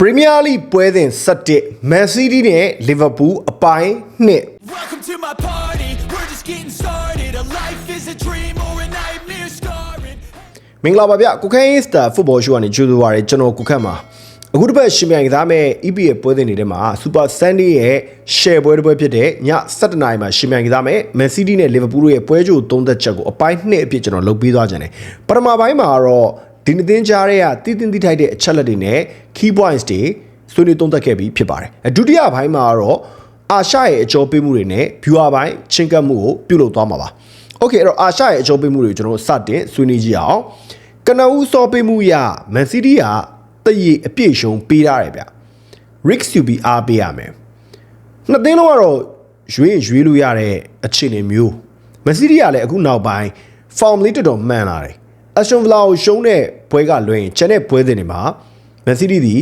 ပရီးမီးယားလိပွဲစဉ်7မန်စီးတီးနဲ့လီဗာပူးအပိုင်းနှစ် Welcome to my party. We're just getting started. A life is a dream or a nightmare scarring. မင်္ဂလာပါဗျကိုခိုင်းစတာဖုတ်ဘောရှိုးကနေကြိုဆိုပါရစေကျွန်တော်ကိုခန့်ပါအခုတစ်ပတ်ရှင်မြိုင်ကစားမဲ့ EP ရဲ့ပွဲစဉ်တွေထဲမှာ Super Sunday ရဲ့ share ပွဲတစ်ပွဲဖြစ်တဲ့ည7:00နာရီမှာရှင်မြိုင်ကစားမဲ့ Man City နဲ့ Liverpool တို့ရဲ့ပွဲကြိုသုံးသက်ချက်ကိုအပိုင်းနှစ်အဖြစ်ကျွန်တော်လုပ်ပြီးသွားကြတယ်ပထမပိုင်းမှာတော့ ဒီနှစ်သင်းကြားရဲ့တည်တည်တိထိုက်တဲ့အချက်လက်တွေနဲ့ key points တွေဆွေးနွေးသုံးသပ်ခဲ့ပြီးဖြစ်ပါတယ်အဒုတိယပိုင်းမှာတော့အာရှရဲ့အကျော်ပေးမှုတွေနဲ့ viewer ပိုင်းချင်းကပ်မှုကိုပြုလုပ်သွားမှာပါ။ Okay အဲ့တော့အာရှရဲ့အကျော်ပေးမှုတွေကိုကျွန်တော်တို့စတင်ဆွေးနွေးကြည့်အောင်။ကနဦးစောပေးမှုရမန်စီးတီးကတည်ရအပြည့်ရှုံပေးရတယ်ဗျ။ Rick Subi အားပေးရမယ်။နှစ်သင်းလုံးကတော့ရွေးရွေးလို့ရတဲ့အခြေအနေမျိုးမန်စီးတီးကလည်းအခုနောက်ပိုင်း form လေးတော်တော်မှန်လာတယ်။ Aston Villa ကိုရှုံးတဲ့ပွဲကလွှဲရင်ကျန်တဲ့ပွဲစဉ်တွေမှာမန်စီးတီးဒီ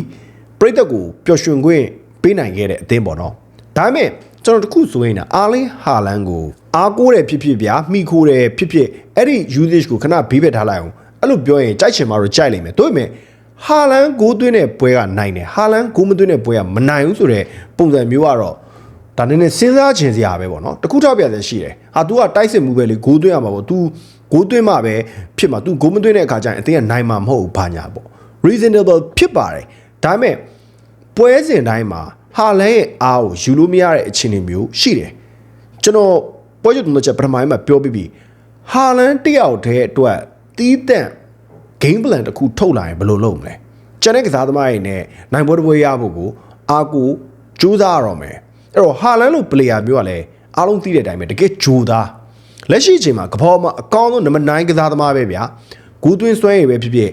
ပြိသက်ကိုပျော်ရွှင်ခွင့်ပေးနိုင်ခဲ့တဲ့အသင်းပေါ့နော်။ဒါပေမဲ့ကျွန်တော်တခုဆိုရင်အာလင်းဟာလန်ကိုအားကိုးတယ်ဖြစ်ဖြစ်ဗျာမိခိုးတယ်ဖြစ်ဖြစ်အဲ့ဒီ usage ကိုခဏဘေးဘက်ထားလိုက်အောင်အဲ့လိုပြောရင်ကြိုက်ချင်မှတော့ကြိုက်လိမ့်မယ်။ဒါပေမဲ့ဟာလန်ကိုသွင်းတဲ့ပွဲကနိုင်တယ်ဟာလန်ကိုမသွင်းတဲ့ပွဲကမနိုင်ဘူးဆိုတဲ့ပုံစံမျိုးကတော့ဒါနည်းနည်းစဉ်းစားချင်စရာပဲပေါ့နော်တခုထောက်ပြတယ်ရှိတယ်ဟာ तू ကတိုက်စစ်မှုပဲလေဂိုးသွင်းရမှာပေါ့ तू ဂိုးသွင်းမှပဲဖြစ်မှာ तू ဂိုးမသွင်းတဲ့အခါကျရင်အတင်းကနိုင်မှာမဟုတ်ဘူးဘာညာပေါ့ reasonable ဖြစ်ပါတယ်ဒါပေမဲ့ပွဲစဉ်တိုင်းမှာဟာလန်ရဲ့အားကိုယူလို့မရတဲ့အခြေအနေမျိုးရှိတယ်ကျွန်တော်ပွဲချုပ်သုံးချက်ပထမပိုင်းမှာပြောပြီးပြီဟာလန်တယောက်တည်းအတွက်တီးတန့် game plan တစ်ခုထုတ်လာရင်ဘယ်လိုလုပ်မလဲကျန်တဲ့ကစားသမားတွေနဲ့နိုင်ပွဲတစ်ပွဲရဖို့ကိုအာကိုကြိုးစားရတော့မယ်အဲ့တော့ဟာလန်လို player မျိုးကလည်းအားလုံးသိတဲ့အတိုင်းပဲတကယ်ကြိုးသား လက်ရှိအချိန်မှာကပောမှာအကောင်းဆုံးနံပါတ်9ကစားသမားပဲဗျာဂူးသွင်းဆွဲရပဲဖြစ်ဖြစ်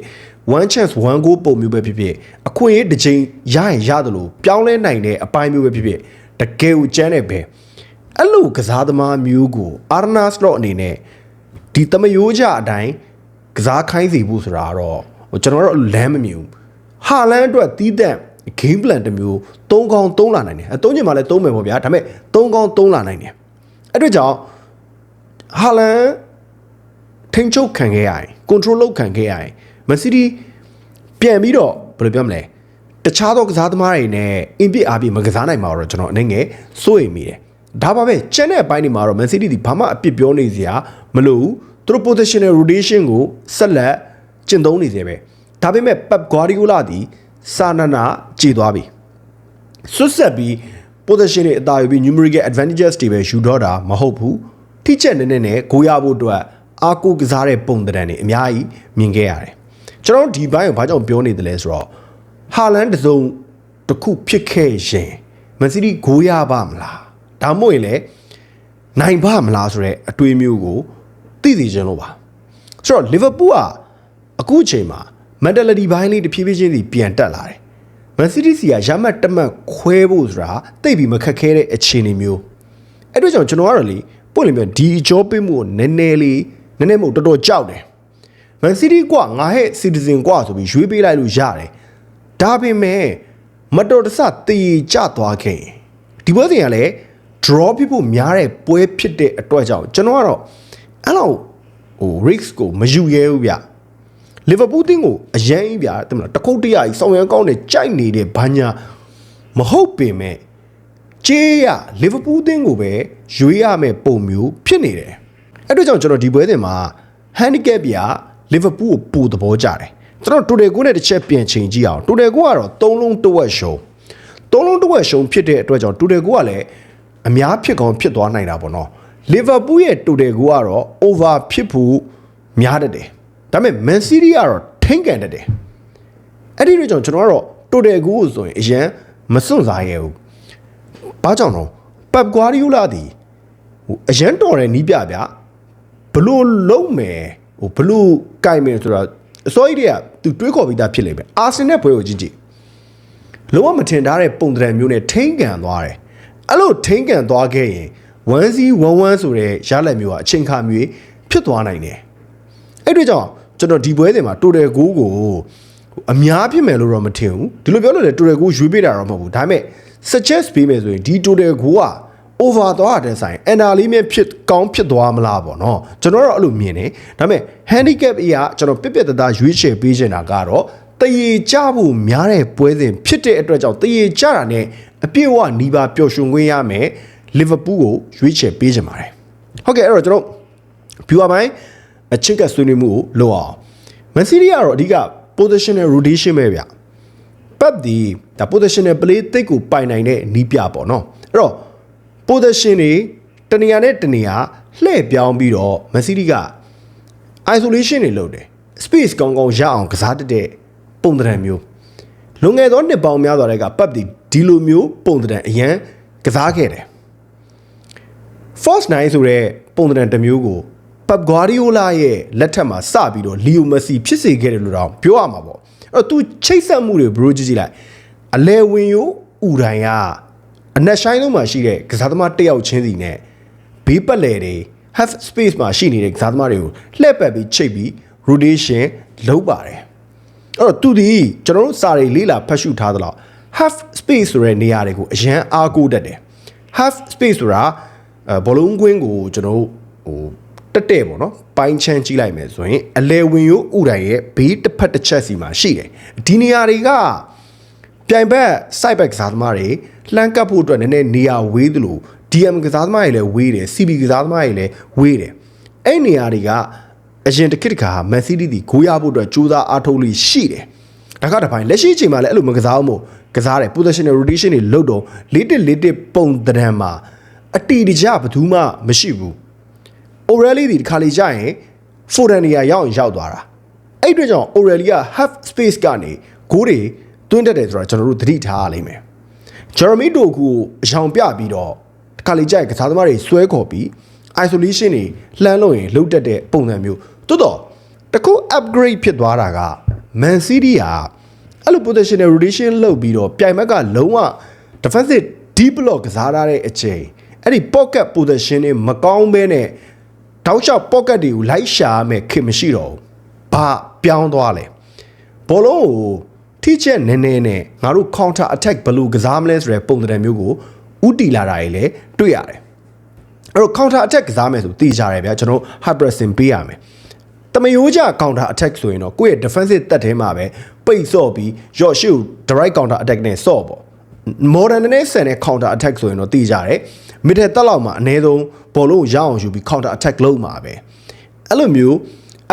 one chance one goal ပုံမျိုးပဲဖြစ်ဖြစ်အခွင့်အရေးတစ်ချိန်ရရင်ရတယ်လို့ပြောင်းလဲနိုင်တဲ့အပိုင်းမျိုးပဲဖြစ်ဖြစ်တကယ်ကိုကျန်းတဲ့ပဲအဲ့လိုကစားသမားမျိုးကိုအာရနာစလော့အနေနဲ့ဒီတမယိုးကြအတိုင်းကစားခိုင်းစီဖို့ဆိုတာကတော့ဟိုကျွန်တော်တို့လမ်းမမြင်ဘူးဟာလန်အတွက်တီးတဲ့ game plan တစ်မျိုး၃កောင်း၃လာနိုင်တယ်အသုံးချင်မှလည်း၃မယ်ပေါ့ဗျာဒါပေမဲ့၃កောင်း၃လာနိုင်တယ်အဲ့အတွက်ကြောင့် ဟာလန်ထိန်ချုပ်ခံခဲ့ရရင် control လုပ်ခံခဲ့ရရင်မန်စီးတီးပြန်ပြီးတော့ဘယ်လိုပြောမလဲတခြားသောကစားသမားတွေနဲ့အင်ပစ်အားပြမကစားနိုင်မှာတော့ကျွန်တော်အနေငယ်စိုးရိမ်မိတယ်ဒါပါပဲကျန်တဲ့အပိုင်းတွေမှာတော့ Man City ဒီဘာမှအပြစ်ပြောနေစရာမလိုဘူးသူတို့ positional rotation ကိုဆက်လက်ကျင့်သုံးနေစေပဲဒါပေမဲ့ Pep Guardiola ဒီစာနာနာကြည်သွားပြီဆွတ်ဆက်ပြီး position တွေအသာယူပြီး numerical advantages တွေပဲယူတော့တာမဟုတ်ဘူး ထိချက်နည်းနည်းနဲ့ဂိုးရဖို့အတွက်အာကိုကစားတဲ့ပုံသဏ္ဍာန်တွေအများကြီးမြင်ခဲ့ရတယ်ကျွန်တော်တို့ဒီဘိုင်းကိုဘာကြောင့်ပြောနေတယ်လဲဆိုတော့ဟာလန်တစုံတစ်ခုဖြစ်ခဲ့ရင်မန်စီးတီးဂိုးရပါမလားဒါမှမဟုတ်ရင်လည်းနိုင်ပါမလားဆိုတဲ့အတွေးမျိုးကိုသိသိချင်းလို့ပါဆိုတော့လီဗာပူးကအခုအချိန်မှာ mentality ဘိုင်းလေးတစ်ဖြည်းဖြည်းချင်းစီပြန်တက်လာတယ်မန်စီးတီးစီကရမတ်တမတ်ခွဲဖို့ဆိုတာတိတ်ပြီးမခက်ခဲတဲ့အခြေအနေမျိုးအဲ့တို့ကြောင့်ကျွန်တော်ကတော့လေ ပွင့်လင်းပြောဒီအကျော်ပေးမှုကိုနည်းနည်းလေးနည်းနည်းမဟုတ်တော်တော်ကြောက်တယ်မန်စီးတီးကွာငါဟဲ့စီတီဇင်ကွာဆိုပြီးရွေးပေးလိုက်လို့ရတယ်ဒါပေမဲ့မတော်တဆတေကျသွားခဲ့ဒီပွဲစဉ်ကလည်း draw ဖြစ်ဖို့များတဲ့ပွဲဖြစ်တဲ့အတွက်ကြောင့်ကျွန်တော်ကတော့အဲ့လိုဟို risk ကိုမယူရဲဘူးဗျလီဗာပူးတင်းကိုအရန်ကြီးဗျာတင်မလားတခုတ်တရကြီးစောင်းရန်ကောင်းနဲ့ကြိုက်နေတဲ့ဘာညာမဟုတ်ပင်မဲ့ ကြေးရလီဗာပူးတင်းကိုပဲရွေးရမယ့်ပုံမျိုးဖြစ်နေတယ်အဲ့တို့ကြောင့်ကျွန်တော်ဒီပွဲစဉ်မှာ handicap ပြလီဗာပူးကိုပိုသဘောကျတယ်ကျွန်တော်တိုတယ်ကိုနဲ့တစ်ချက်ပြန်ချိန်ကြည့်အောင်တိုတယ်ကိုကတော့၃လုံးတစ်ဝက်ရှုံး၃လုံးတစ်ဝက်ရှုံးဖြစ်တဲ့အတွက်ကြောင့်တိုတယ်ကိုကလည်းအများဖြစ်ကောင်းဖြစ်သွားနိုင်တာပေါ့နော်လီဗာပူးရဲ့တိုတယ်ကိုကတော့ over ဖြစ်ဖို့များတတ်တယ်ဒါပေမဲ့ Man City ကတော့ထိမ့်ကန်တတ်တယ်အဲ့ဒီတော့ကြောင့်ကျွန်တော်ကတော့တိုတယ်ကိုဆိုရင်အရန်မစွန့်စားရဲဘူး ဘာကြောင့်တော့ပက်ဂွာဒီယိုလာဒီဟိုအရန်တော်တဲ့နီးပြဗျဘလို့လုံးမယ်ဟိုဘလို့ကြိုက်မယ်ဆိုတော့အစောကြီးတည်းကသူတွေးခေါ်ပြီးသားဖြစ်လိမ့်မယ်အာဆင်နဲ့ဘွဲကိုကြည့်ကြည့်လုံးဝမထင်ထားတဲ့ပုံသဏ္ဍာန်မျိုးနဲ့ထိမ့်ကန်သွားတယ်အဲ့လိုထိမ့်ကန်သွားခဲ့ရင်1-1-1 ဆိုတဲ့ရလက်မျိုးကအချိန်ခါမျိုးဖြစ်သွားနိုင်တယ်အဲ့ဒီကြောင့်ကျွန်တော်ဒီပွဲစဉ်မှာတိုတယ်ကိုကိုအများဖြစ်မယ်လို့တော့မထင်ဘူးဒီလိုပြောလို့လေတိုတယ်ကိုရွေးပေးတာတော့မဟုတ်ဘူးဒါပေမဲ့ suggest ပေးမယ်ဆိုရင်ဒီတိုတယ်ကိုက over သွားတဲ့ဆိုင်အန်နာလေးမြဖြစ်ကောင်းဖြစ်သွားမလားပေါ့နော်ကျွန်တော်တော့အဲ့လိုမြင်တယ်ဒါပေမဲ့ handicap အရာကျွန်တော်ပြက်ပြက်တသားရွေးချယ်ပေးချင်တာကတော့တရေကြဖို့များတဲ့ပွဲစဉ်ဖြစ်တဲ့အတွက်ကြောင့်တရေကြတာနဲ့အပြည့်အဝနီးပါးပျော်ရွှင်ခွင့်ရမယ်လီဗာပူးကိုရွေးချယ်ပေးကြပါတယ်ဟုတ်ကဲ့အဲ့တော့ကျွန်တော် viewer ပိုင်းအချစ်ကဆွေးနွေးမှုကိုလုပ်အောင် Man City ကတော့အဓိက positional rotation ပဲဗျ ပတ်ဒီဒါ positional play တိတ်ကိုပိုင်နိုင်တဲ့နီးပြပေါ့နော်အဲ့တော့ position တွေတနေရာနဲ့တနေရာလှည့်ပြောင်းပြီးတော့ Man City က isolation တွေလုပ်တယ် space ကောင်းကောင်းရအောင်ကစားတတ်တဲ့ပုံသဏ္ဍာန်မျိုးလွန်ခဲ့သောနှစ်ပေါင်းများစွာတည်းကပတ်ဒီဒီလိုမျိုးပုံသဏ္ဍာန်အရန်ကစားခဲ့တယ် Force 9ဆိုတဲ့ပုံသဏ္ဍာန်တစ်မျိုးကို Pep Guardiola ရဲ့လက်ထက်မှာစပြီးတော့ Leo Messi ဖြစ်စေခဲ့တယ်လို့တော့ပြောရမှာပေါ့အဲ့ တော့ तू ချိတ်ဆက်မှုတွေ bro ကြည့်ကြည့်လိုက်အလဲဝင်ယိုဥတိုင်းကအနက်ဆိုင်လုံးမှာရှိတဲ့ကစားသမားတစ်ယောက်ချင်းစီနဲ့ဘေးပတ်လည်တွေ half space မှာရှိနေတဲ့ကစားသမားတွေကိုလှည့်ပတ်ပြီးချိတ်ပြီး rotation လုပ်ပါတယ်အဲ့တော့သူဒီကျွန်တော်တို့စာတွေလေးလာဖတ်ရှုထားသလောက် half space ဆိုတဲ့နေရာတွေကိုအရန်အားကိုးတတ်တယ် half space ဆိုတာအဲဘောလုံးကွင်းကိုကျွန်တော်တို့ဟို တက်တဲ့ပေါ့နော်ပိုင်းချမ်းကြည့်လိုက်မယ်ဆိုရင်အလဲဝင်ရိုးဥတိုင်ရဲ့ဘေးတစ်ဖက်တစ်ချက်စီမှာရှိတယ်ဒီနေရာတွေကပြိုင်ဘက် side back ကစားသမားတွေလှမ်းကပ်ဖို့အတွက်နည်းနည်းနေရာဝေးသလို DM ကစားသမားတွေလည်းဝေးတယ် CB ကစားသမားတွေလည်းဝေးတယ်အဲ့နေရာတွေကအရင်တစ်ခေတ်တစ်ခါ Man City ဒီဂိုးရဖို့အတွက်ကြိုးစားအားထုတ်လို့ရှိတယ်ဒါကတပိုင်းလက်ရှိအချိန်မှာလည်းအဲ့လိုမကစားအောင်မို့ကစားတယ် positional rotation တွေလုပ်တော့လေးတစ်လေးတစ်ပုံတံတန်မှာအတီတကြဘယ်သူမှမရှိဘူး O'Reilly ဒီတစ်ခါလေကြာရင် Foden နေရာရောက်ရင်ရောက်သွားတာအဲ့အတွက်ကြောင့် O'Reilly က half space ကနေဂိုးတွေတွင်းတက်တယ်ဆိုတာကျွန်တော်တို့သတိထားရလိမ့်မယ် Jeremy Doku ကိုအယောင်ပြပြီးတော့တစ်ခါလေကြာရင်ကစားသမားတွေဆွဲခေါ်ပြီး isolation တွေလှမ်းလို့ရင်လှုပ်တက်တဲ့ပုံစံမျိုးတိုးတော့တခု upgrade ဖြစ်သွားတာက Man City ကအဲ့လို positional rotation လုပ်ပြီးတော့ပြိုင်ဘက်ကလုံးဝ defensive deep block ကစားရတဲ့အချိန်အဲ့ဒီ pocket position တွေမကောင်းဘဲနဲ့ တောက်လျှောက် pocket တွေကိုလိုက်ရှာရမယ်ခင်မရှိတော့ဘူးဘာပြောင်းသွားလဲဘောလုံးကိုထိချက်နည်းနည်းနဲ့ငါတို့ counter attack ဘယ်လိုကစားမလဲဆိုတဲ့ပုံစံမျိုးကိုဥတီလာတာတွေလည်းတွေ့ရတယ်အဲ့တော့ counter attack ကစားမယ်ဆိုသိကြရတယ်ဗျာကျွန်တော် high pressing ပေးရမယ်တမယိုးကြ counter attack ဆိုရင်တော့ကိုယ့်ရဲ့ defensive တက်ထဲမှာပဲပိတ်ဆော့ပြီးရော့ရှု direct counter attack နဲ့ဆော့ပေါ့ modern နဲ့ဆန်တဲ့ counter attack ဆိုရင်တော့သိကြတယ် middle တက်လောက်မှာအနည်းဆုံးဘောလုံးကိုရအောင်ယူပြီး counter attack လုပ်မှာပဲအဲ့လိုမျိုး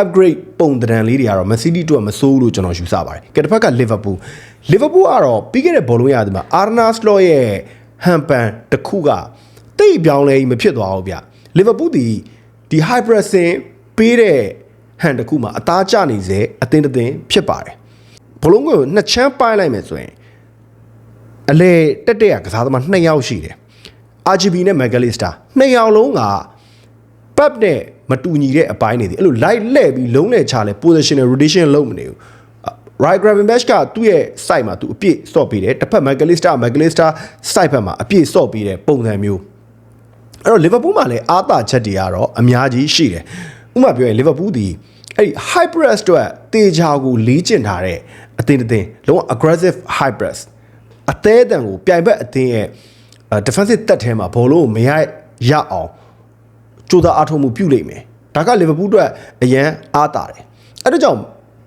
upgrade ပုံသဏ္ဍာန်လေးတွေကတော့ Man City တို့ကမစိုးဘူးလို့ကျွန်တော်ယူဆပါတယ်။ကဲတစ်ဖက်က Liverpool Liverpool ကတော့ပြီးခဲ့တဲ့ဘောလုံးရသည်မှာ Arna Slot ရဲ့ဟန်ပန်တစ်ခုကတိတ်ပြောင်းလဲမဖြစ်သွားဘူးဗျ။ Liverpool ဒီဒီ high pressing ပေးတဲ့ဟန်တစ်ခုမှာအသားကျနေစေအသင်းတစ်သင်းဖြစ်ပါတယ်။ဘောလုံးကိုနှစ်ချမ်းပိုင်းလိုက်မယ်ဆိုရင် အလေတက်တဲ့ကစားသမား2ယောက်ရှိတယ်။ RGB နဲ့ Magalista 2ယောက်လုံးကပပ်နဲ့မတူညီတဲ့အပိုင်းတွေဒီအဲ့လို light လှည့်ပြီးလုံးနဲ့ချလဲ positional rotation လုံးမနေဘူး right grabbing back ကသူ့ရဲ့ side မှာသူအပြည့်စော့ပေးတယ်တစ်ဖက် McAllister McAllister side ဘက်မှာအပြည့်စော့ပေးတဲ့ပုံစံမျိုးအဲ့တော့ Liverpool မှာလည်းအားသာချက်တွေကတော့အများကြီးရှိတယ်ဥပမာပြောရင် Liverpool ဒီအဲ့ဒီ high press အတွက်တေချာကိုလေးကျင်ထားတဲ့အသင်းတစ်သင်းလုံးဝ aggressive high press အသေးအတန်ကိုပြိုင်ဘက်အသင်းရဲ့ defensive တက်ထဲမှာဘောလုံးကိုမရရအောင်ကြိုးစားအားထုတ်မှုပြုလိမ့်မယ်ဒါကလီဗာပူးအတွက်အရန်အားတာတယ်အဲ့ဒါကြောင့်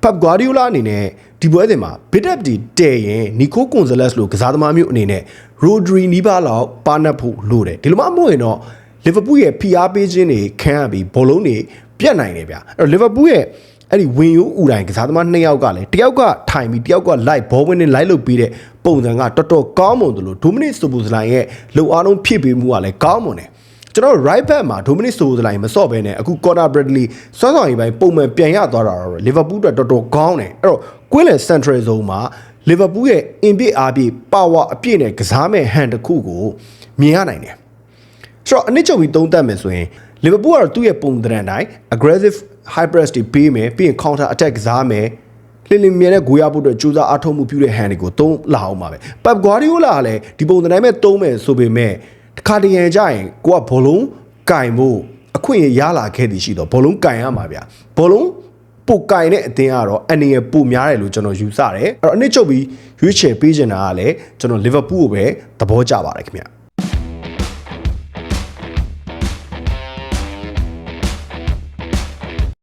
ပက်ဂွာဒီယိုလာအနေနဲ့ဒီပွဲစဉ်မှာဘစ်တက်ဒီတဲ့ရင်နီကိုကွန်ဇလက်စ်လိုကစားသမားမျိုးအနေနဲ့ရိုဒရီနီးပါးလောက်ပါနပ်ဖို့လိုတယ်ဒီလိုမှမဟုတ်ရင်တော့လီဗာပူးရဲ့ဖိအားပေးခြင်းတွေခံရပြီးဘောလုံးတွေပြတ်နိုင်တယ်ဗျအဲ့တော့လီဗာပူးရဲ့ အဲ့ဒီဝင်ယူဦးတိုင်းကစားသမားနှစ်ယောက်ကလည်းတယောက်ကထိုင်ပြီးတယောက်ကလိုက်ဘောဝင်နဲ့လိုက်လုပ်ပြီးတဲ့ပုံစံကတော်တော်ကောင်းမွန်တယ်လို့ဒိုမနစ်ဆိုဘူဇလိုင်ရဲ့လုံအားလုံးဖြစ်ပြီးမှုကလည်းကောင်းမွန်တယ်ကျွန်တော် right back မှာ Dominic Soboslai မဆော့ဘဲနဲ့အခု Conor Bradley စွမ်းဆောင်ရည်ပိုင်းပုံမှန်ပြန်ရသွားတာတော့ Liverpool အတွက်တော်တော်ကောင်းတယ်အဲ့တော့ Queen Central Zone မှာ Liverpool ရဲ့ in ပြည့်အားပြည့် power အပြည့်နဲ့ကစားမဲ့ hand တစ်ခုကိုမြင်ရနိုင်တယ်ဆိုတော့အနစ်ချုပ်ပြီးသုံးသပ်မယ်ဆိုရင် Liverpool ကတော့သူ့ရဲ့ပုံသဏ္ဍာန်တိုင်း aggressive high press တွေပေးမယ်ပြီးရင် counter attack ကစားမယ်လင်းလင်းမြဲတဲ့ဂိုးရဖို့အတွက်ကြိုးစားအားထုတ်မှုပြုတဲ့ hand တွေကိုသုံးလာအောင်ပါပဲ Pep Guardiola ကလည်းဒီပုံသဏ္ဍာန်မဲ့သုံးမယ်ဆိုပေမဲ့တစ်ခါတရံကြရင်ကိုကဘောလုံးကင်ဖို့အခွင့်အရေးရလာခဲ့သည်ရှိတော့ဘောလုံးကင်ရမှာဗျဘောလုံးပိုကင်တဲ့အတင်းကတော့အနေရပိုများတယ်လို့ကျွန်တော်ယူဆတယ်အဲ့တော့အနစ်ချုပ်ပြီးရွေးချယ်ပေးချင်တာကလည်းကျွန်တော်လီဗာပူးကိုပဲသဘောကျပါတယ်ခင်ဗျ